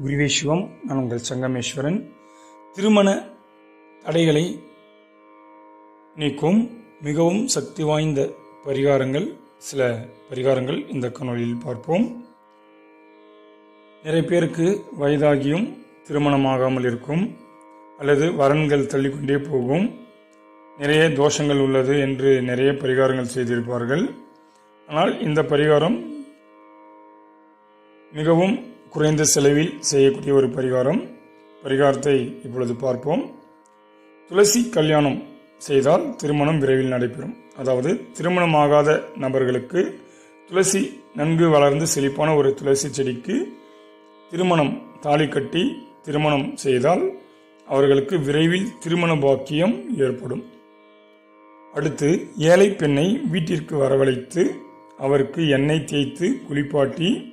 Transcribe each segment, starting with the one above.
குருவே சிவம் நான் உங்கள் சங்கமேஸ்வரன். திருமண தடைகளை நீக்கும் மிகவும் சக்தி வாய்ந்த பரிகாரங்கள் சில பரிகாரங்கள் இந்த கணொலியில் பார்ப்போம். நிறைய பேருக்கு வயதாகியும் திருமணமாகாமல் இருக்கும் அல்லது வரன்கள் தள்ளிக்கொண்டே போகும். நிறைய தோஷங்கள் உள்ளது என்று நிறைய பரிகாரங்கள் செய்திருப்பார்கள். ஆனால் இந்த பரிகாரம் மிகவும் குறைந்த செலவில் செய்யக்கூடிய ஒரு பரிகாரம். பரிகாரத்தை இப்பொழுது பார்ப்போம். துளசி கல்யாணம் செய்தால் திருமணம் விரைவில் நடைபெறும். அதாவது திருமணமாகாத நபர்களுக்கு துளசி நன்கு வளர்ந்து செழிப்பான ஒரு துளசி செடிக்கு திருமணம் தாலி கட்டி திருமணம் செய்தால் அவர்களுக்கு விரைவில் திருமண பாக்கியம் ஏற்படும். அடுத்து ஏழை பெண்ணை வீட்டிற்கு வரவழைத்து அவருக்கு எண்ணெய் தேய்த்து குளிப்பாட்டி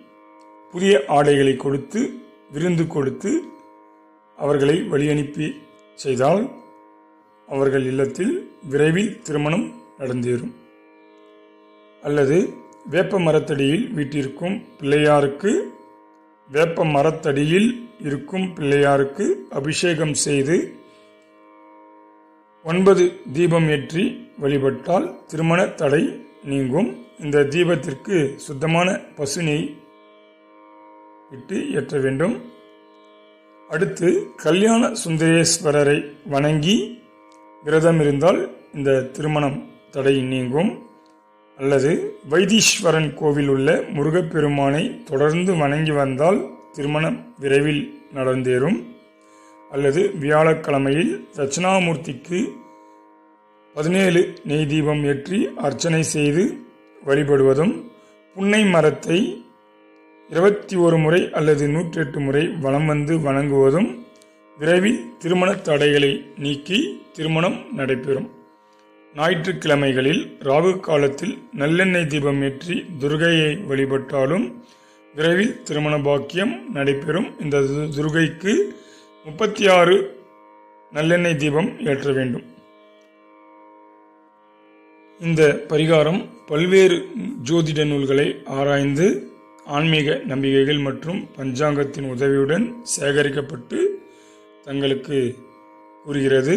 புதிய ஆடைகளை கொடுத்து விருந்து கொடுத்து அவர்களை வழியனுப்பி செய்தால் அவர்கள் இல்லத்தில் விரைவில் திருமணம் நடந்தேறும். அல்லது வேப்ப மரத்தடியில் வீட்டிற்கும் பிள்ளையாருக்கு வேப்ப மரத்தடியில் இருக்கும் பிள்ளையாருக்கு அபிஷேகம் செய்து ஒன்பது தீபம் ஏற்றி வழிபட்டால் திருமண தடை நீங்கும். இந்த தீபத்திற்கு சுத்தமான பசுனை விட்டு ஏற்ற வேண்டும். அடுத்து கல்யாண சுந்தரேஸ்வரரை வணங்கி விரதம் இருந்தால் இந்த திருமணம் தடை நீங்கும். அல்லது வைத்தீஸ்வரன் கோவில் உள்ள முருகப்பெருமானை தொடர்ந்து வணங்கி வந்தால் திருமணம் விரைவில் நடந்தேறும். அல்லது வியாழக்கிழமையில் தட்சிணாமூர்த்திக்கு பதினேழு நெய் தீபம் ஏற்றி அர்ச்சனை செய்து வழிபடுவதும். புன்னை மரத்தை இருபத்தி ஒரு முறை அல்லது நூற்றி எட்டு முறை வலம் வந்து வணங்குவதும் விரைவில் திருமண தடைகளை நீக்கி திருமணம் நடைபெறும். ஞாயிற்றுக்கிழமைகளில் ராகு காலத்தில் நல்லெண்ணெய் தீபம் ஏற்றி துர்கையை வழிபட்டாலும் விரைவில் திருமண பாக்கியம் நடைபெறும். இந்த து- துர்கைக்கு முப்பத்தி ஆறு நல்லெண்ணெய் தீபம் ஏற்ற வேண்டும். இந்த பரிகாரம் பல்வேறு ஜோதிட நூல்களை ஆராய்ந்து ஆன்மீக நம்பிக்கைகள் மற்றும் பஞ்சாங்கத்தின் உதவியுடன் சேகரிக்கப்பட்டு தங்களுக்கு கூறுகிறது.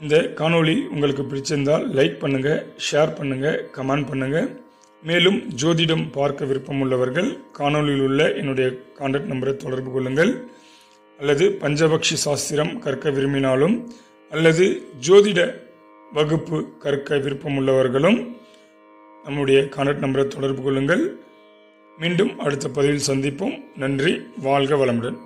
இந்த காணொளி உங்களுக்கு பிடிச்சிருந்தால் லைக் பண்ணுங்க ஷேர் பண்ணுங்க கமெண்ட் பண்ணுங்க. மேலும் ஜோதிடம் பார்க்க விருப்பம் உள்ளவர்கள் காணொளியில் உள்ள என்னுடைய கான்டாக்ட் நம்பரை தொடர்பு கொள்ளுங்கள். அல்லது பஞ்சபக்ஷி சாஸ்திரம் கற்க விரும்பினாலும் அல்லது ஜோதிட வகுப்பு கற்க விருப்பம் உள்ளவர்களும் நம்முடைய கான்டாக்ட் நம்பரை தொடர்பு கொள்ளுங்கள். மீண்டும் அடுத்த பதிவில் சந்திப்போம். நன்றி. வாழ்க வளமுடன்.